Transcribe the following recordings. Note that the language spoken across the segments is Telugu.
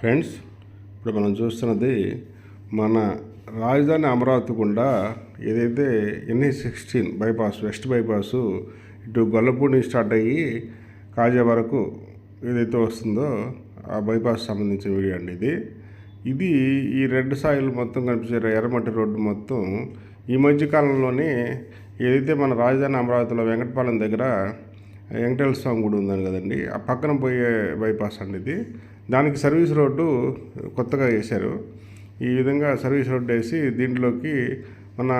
ఫ్రెండ్స్ ఇప్పుడు మనం చూస్తున్నది మన రాజధాని అమరావతి గుండా ఏదైతే NA sixteen bypass west bypass ఇటు గొల్లపూడి స్టార్ట్ అయ్యి కాజా వరకు ఏదైతే వస్తుందో ఆ బైపాస్ సంబంధించిన వీడియో అండి ఇది. ఇది ఈ రెడ్ సాయిల్ మొత్తం కనిపించే ఎర్రమట్టి రోడ్డు మొత్తం ఈ మధ్యకాలంలోనే ఏదైతే మన రాజధాని అమరావతిలో వెంకటపాలెం దగ్గర వెంకటేశ్వర స్వామి గుడి ఉందని కదండి ఆ పక్కన పోయే బైపాస్ అండి ఇది. దానికి సర్వీస్ రోడ్డు కొత్తగా వేశారు. ఈ విధంగా సర్వీస్ రోడ్డు వేసి దీంట్లోకి మన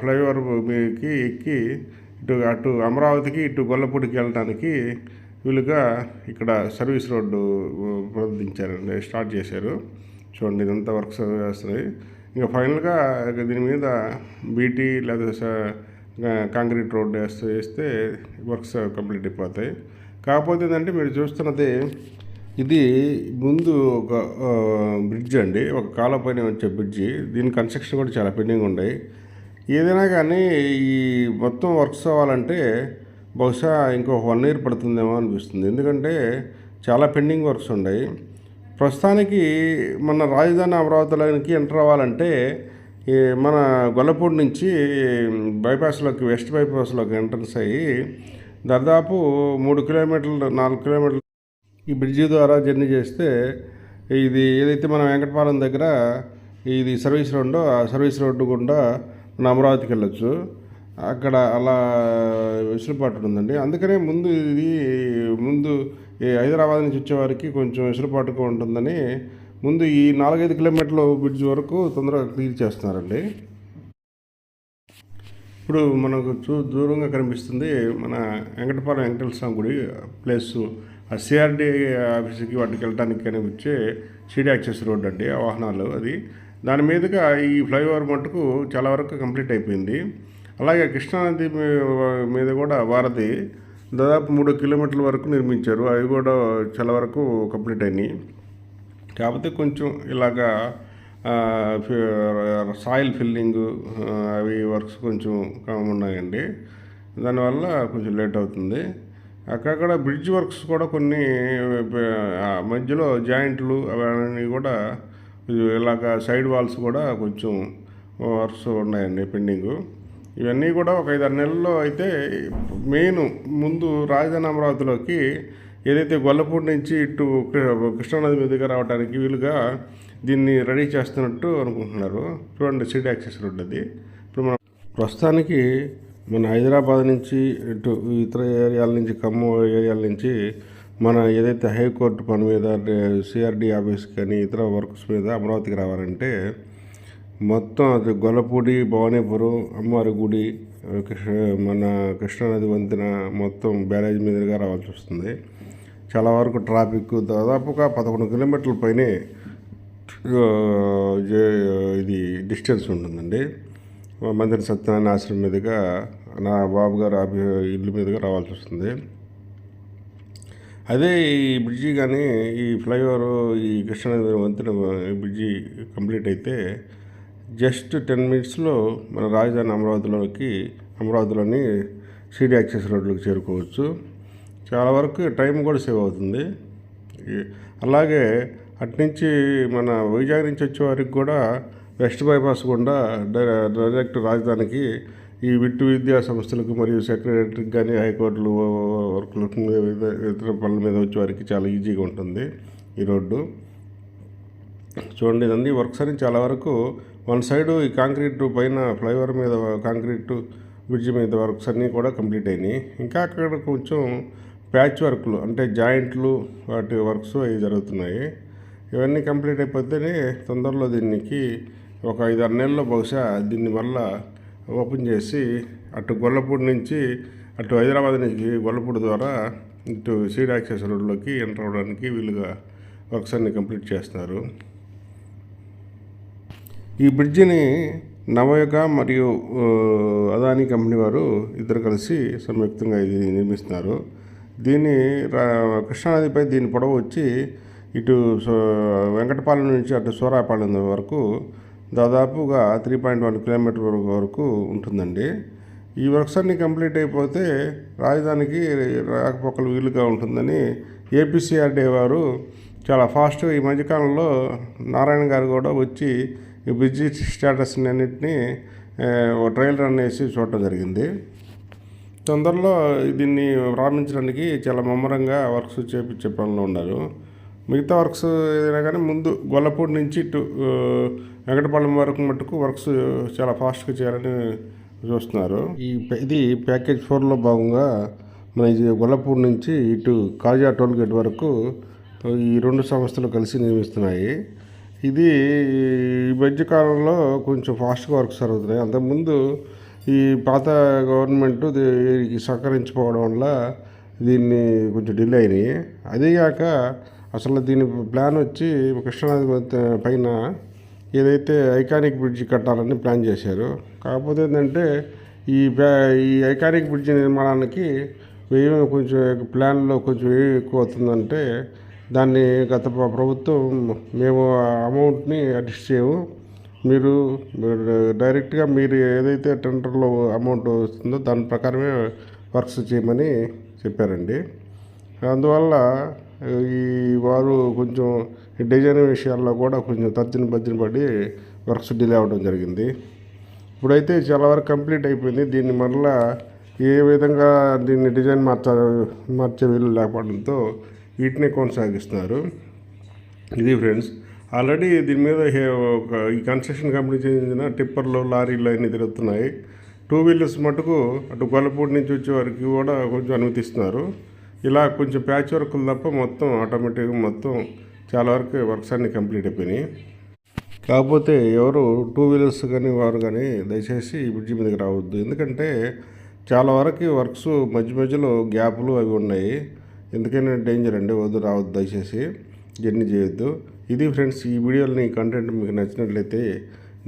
ఫ్లైఓవర్ మీదకి ఎక్కి ఇటు అటు అమరావతికి ఇటు గొల్లపూడికి వెళ్ళడానికి వీలుగా ఇక్కడ సర్వీస్ రోడ్డు ప్రారంభించారండి స్టార్ట్ చేశారు. చూడండి ఇదంతా వర్క్స్ వేస్తున్నాయి. ఇంకా ఫైనల్గా దీని మీద బీటీ లేదా కాంక్రీట్ రోడ్డు వేస్తే వేస్తే వర్క్స్ కంప్లీట్ అయిపోతాయి. కాకపోతే ఏంటంటే మీరు చూస్తున్నది ఇది ముందు ఒక బ్రిడ్జ్ అండి. ఒక కాలం పైన వచ్చే బ్రిడ్జి దీని కన్స్ట్రక్షన్ కూడా చాలా పెండింగ్ ఉన్నాయి ఏదైనా కానీ ఈ మొత్తం వర్క్స్ అవ్వాలంటే బహుశా ఇంకో వన్ ఇయర్ పడుతుందేమో అనిపిస్తుంది. ఎందుకంటే చాలా పెండింగ్ వర్క్స్ ఉన్నాయి ప్రస్తుతానికి మన రాజధాని అమరావతిలోకి ఎంటర్ అవ్వాలంటే మన గొల్లపూడి నుంచి బైపాస్లోకి వెస్ట్ బైపాస్లోకి ఎంట్రన్స్ అయ్యి దాదాపు మూడు కిలోమీటర్లు నాలుగు కిలోమీటర్లు ఈ బ్రిడ్జి ద్వారా జర్నీ చేస్తే ఇది ఏదైతే మన వెంకటపాలెం దగ్గర ఇది సర్వీస్ రోడ్డు ఆ సర్వీస్ రోడ్డు గుండా మన అమరావతికి వెళ్ళొచ్చు. అక్కడ అలా వెసులుబాటు ఉందండి. అందుకనే ముందు ఇది ముందు ఈ హైదరాబాద్ నుంచి వచ్చేవారికి కొంచెం వెసులుబాటుగా ఉంటుందని ముందు ఈ నాలుగైదు కిలోమీటర్ల బ్రిడ్జ్ వరకు తొందరగా క్లియర్ చేస్తున్నారండి. ఇప్పుడు మనకు చూ దూరంగా కనిపిస్తుంది మన వెంకటపాలెం వెంకటేశ్వర స్వామి గుడి ప్లేసు. సిఆర్డి ఆఫీస్కి వాటికి వెళ్ళడానికి వచ్చే సిడి యాక్సెస్ రోడ్ అండి ఆ వాహనాలు అది. దాని మీదుగా ఈ ఫ్లైఓవర్ మటుకు చాలా వరకు కంప్లీట్ అయిపోయింది. అలాగే కృష్ణానది మీద కూడా వారధి దాదాపు మూడు కిలోమీటర్ల వరకు నిర్మించారు. అవి కూడా చాలా వరకు కంప్లీట్ అయినాయి. కాకపోతే కొంచెం ఇలాగా సాయిల్ ఫిల్లింగ్ అవి వర్క్స్ కొంచెం కమ్ ఉన్నాయండి. దానివల్ల కొంచెం లేట్ అవుతుంది. అక్కడక్కడ బ్రిడ్జ్ వర్క్స్ కూడా కొన్ని మధ్యలో జాయింట్లు అవన్నీ కూడా ఇలాగ సైడ్ వాల్స్ కూడా కొంచెం వర్క్స్ ఉన్నాయండి పెండింగ్. ఇవన్నీ కూడా ఒక ఐదారు నెలల్లో అయితే మెయిన్ ముందు రాజధాని అమరావతిలోకి ఏదైతే గొల్లపూడి నుంచి ఇటు కృష్ణానది మీదుగా రావడానికి వీలుగా దీన్ని రెడీ చేస్తున్నట్టు అనుకుంటున్నారు. చూడండి సిటీ యాక్సెస్ రోడ్ అది. ఇప్పుడు మనం ప్రస్తుతానికి మన హైదరాబాద్ నుంచి ఇటు ఇతర ఏరియాల నుంచి ఖమ్మం ఏరియాల నుంచి మన ఏదైతే హైకోర్టు పని మీద సిఆర్డి ఆఫీస్ కానీ ఇతర వర్క్స్ మీద అమరావతికి రావాలంటే మొత్తం అది గొల్లపూడి భవానీపురం అమ్మవారి గుడి కృష్ణ మన కృష్ణానది వంతెన మొత్తం బ్యారేజ్ మీదుగా రావాల్సి వస్తుంది. చాలా వరకు ట్రాఫిక్ దాదాపుగా పదకొండు కిలోమీటర్ల పైనే ఇది డిస్టెన్స్ ఉంటుందండి. మందిర సత్యనారాయణ ఆశ్రమం మీదుగా నా బాబు గారు అభి ఇల్లు మీదుగా రావాల్సి వస్తుంది. అదే ఈ బ్రిడ్జి కానీ ఈ ఫ్లైఓవర్ ఈ కృష్ణానది వంతెన బ్రిడ్జి కంప్లీట్ అయితే జస్ట్ టెన్ మినిట్స్లో మన రాజధాని అమరావతిలోకి అమరావతిలోని సిటీ యాక్సెస్ రోడ్లోకి చేరుకోవచ్చు. చాలా వరకు టైం కూడా సేవ్ అవుతుంది. అలాగే అలాగే అట్నుంచి మన వైజాగ్ నుంచి వచ్చే వారికి కూడా వెస్ట్ బైపాస్ గుండా డై- డైరెక్ట్ రాజధానికి ఈ విట్టు విద్యా సంస్థలకు మరియు సెక్రటరీకి కానీ హైకోర్టులు వర్కులు ఇతర పనుల మీద వచ్చే వారికి చాలా ఈజీగా ఉంటుంది ఈ రోడ్డు. చూడండి ఇదన్నీ వర్క్స్ అని చాలా వరకు వన్ సైడ్ ఈ కాంక్రీట్ పైన ఫ్లైఓవర్ మీద కాంక్రీట్ బ్రిడ్జ్ మీద వర్క్స్ అన్నీ కూడా కంప్లీట్ అయినాయి. ఇంకా అక్కడ కొంచెం ప్యాచ్ వర్క్లు అంటే జాయింట్లు వాటి వర్క్స్ అవి జరుగుతున్నాయి. ఇవన్నీ కంప్లీట్ అయిపోతేనే తొందరలో దీనికి ఒక ఐదు ఆరు నెలల్లో బహుశా దీన్ని ఓపెన్ చేసి అటు గొల్లపూడి నుంచి అటు హైదరాబాద్ నుంచి గొల్లపూడి ద్వారా ఇటు సీడ్ యాక్సెస్ రోడ్లోకి ఎంటర్ అవ్వడానికి వీలుగా వర్క్స్ అన్ని కంప్లీట్ చేస్తున్నారు. ఈ బ్రిడ్జిని నవయుగ మరియు అదానీ కంపెనీ వారు ఇద్దరు కలిసి సంయుక్తంగా ఇది నిర్మిస్తున్నారు. దీన్ని రా- కృష్ణానదిపై దీని పొడవు వచ్చి ఇటు వెంకటపాలెం నుంచి అటు సూరాపాలెం వరకు దాదాపుగా త్రీ పాయింట్ వన్ కిలోమీటర్ వరకు వరకు ఉంటుందండి. ఈ వర్క్స్ అన్ని కంప్లీట్ అయిపోతే రాజధానికి రాకపోకలు వీలుగా ఉంటుందని ఏపీసీఆర్డీ వారు చాలా ఫాస్ట్గా ఈ మధ్యకాలంలో నారాయణ గారు కూడా వచ్చి ఈ బ్రిడ్జి స్టేటస్ని అన్నింటినీ ఒక ట్రైలర్ అనేసి చూడటం జరిగింది. తొందరలో దీన్ని ప్రారంభించడానికి చాలా ముమ్మరంగా వర్క్స్ చేపించే పనులు ఉన్నారు. మిగతా వర్క్స్ ఏదైనా కానీ ముందు గొల్లపూడి నుంచి ఇటు వెంకటపాలెం వరకు మటుకు వర్క్స్ చాలా ఫాస్ట్గా చేయాలని చూస్తున్నారు. ఈ ఇది ప్యాకేజ్ ఫోర్లో భాగంగా మన ఇది గొల్లపూర్ నుంచి ఇటు కాజా టోల్ గేట్ వరకు ఈ రెండు సంస్థలు కలిసి నిర్మిస్తున్నాయి. ఇది ఈ మధ్య కాలంలో కొంచెం ఫాస్ట్గా వర్క్స్ జరుగుతున్నాయి. అంతకుముందు ఈ పాత గవర్నమెంట్ సహకరించుకోవడం వల్ల దీన్ని కొంచెం డిలే అయినాయి. అదేగాక అసలు దీని ప్లాన్ వచ్చి కృష్ణానది పైన ఏదైతే ఐకానిక్ బ్రిడ్జ్ కట్టాలని ప్లాన్ చేశారు. కాకపోతే ఏంటంటే ఈ బ్యా- ఈ ఐకానిక్ బ్రిడ్జ్ నిర్మాణానికి వ్యయం కొంచెం ప్లాన్లో కొంచెం వ్యయం ఎక్కువ అవుతుందంటే దాన్ని గత ప్రభుత్వం మేము ఆ అమౌంట్ని అడ్జస్ట్ చేయము. మీరు మీరు డైరెక్ట్గా మీరు ఏదైతే టెండర్లో అమౌంట్ వస్తుందో దాని ప్రకారమే వర్క్స్ చేయమని చెప్పారండి. అందువల్ల ఈ వారు కొంచెం ఈ డిజైన్ విషయాల్లో కూడా కొంచెం తర్జన భర్జన పడి వర్క్స్ డిలే అవ్వడం జరిగింది. ఇప్పుడైతే చాలా వరకు కంప్లీట్ అయిపోయింది. దీన్ని మరలా ఏ విధంగా దీన్ని డిజైన్ మార్చ మార్చే వీలు లేకపోవడంతో వీటిని కొనసాగిస్తున్నారు. ఇది ఫ్రెండ్స్ ఆల్రెడీ దీని మీద ఒక ఈ కన్స్ట్రక్షన్ కంపెనీ చెందిన టిప్పర్లు లారీలు అన్నీ తిరుగుతున్నాయి. టూ వీలర్స్ మటుకు అటు గొల్లపూడి నుంచి వచ్చే వరకు కూడా కొంచెం అనుమతిస్తున్నారు. ఇలా కొంచెం ప్యాచ్ వర్కులు తప్ప మొత్తం ఆటోమేటిక్గా మొత్తం చాలా వరకు వర్క్స్ అన్నీ కంప్లీట్ అయిపోయినాయి. కాకపోతే ఎవరు టూ వీలర్స్ కానీ వారు కానీ దయచేసి ఈ బ్రిడ్జి మీదకి రావద్దు. ఎందుకంటే చాలా వరకు వర్క్స్ మధ్య మధ్యలో గ్యాపులు అవి ఉన్నాయి. ఎందుకైనా డేంజర్ అండి వద్దు రావద్దు దయచేసి జర్నీ చేయొద్దు. ఇది ఫ్రెండ్స్ ఈ వీడియోని కంటెంట్ మీకు నచ్చినట్లయితే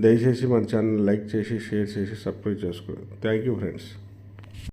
దయచేసి మన ఛానల్ లైక్ చేసి షేర్ చేసి సబ్స్క్రైబ్ చేసుకోండి. Thank you friends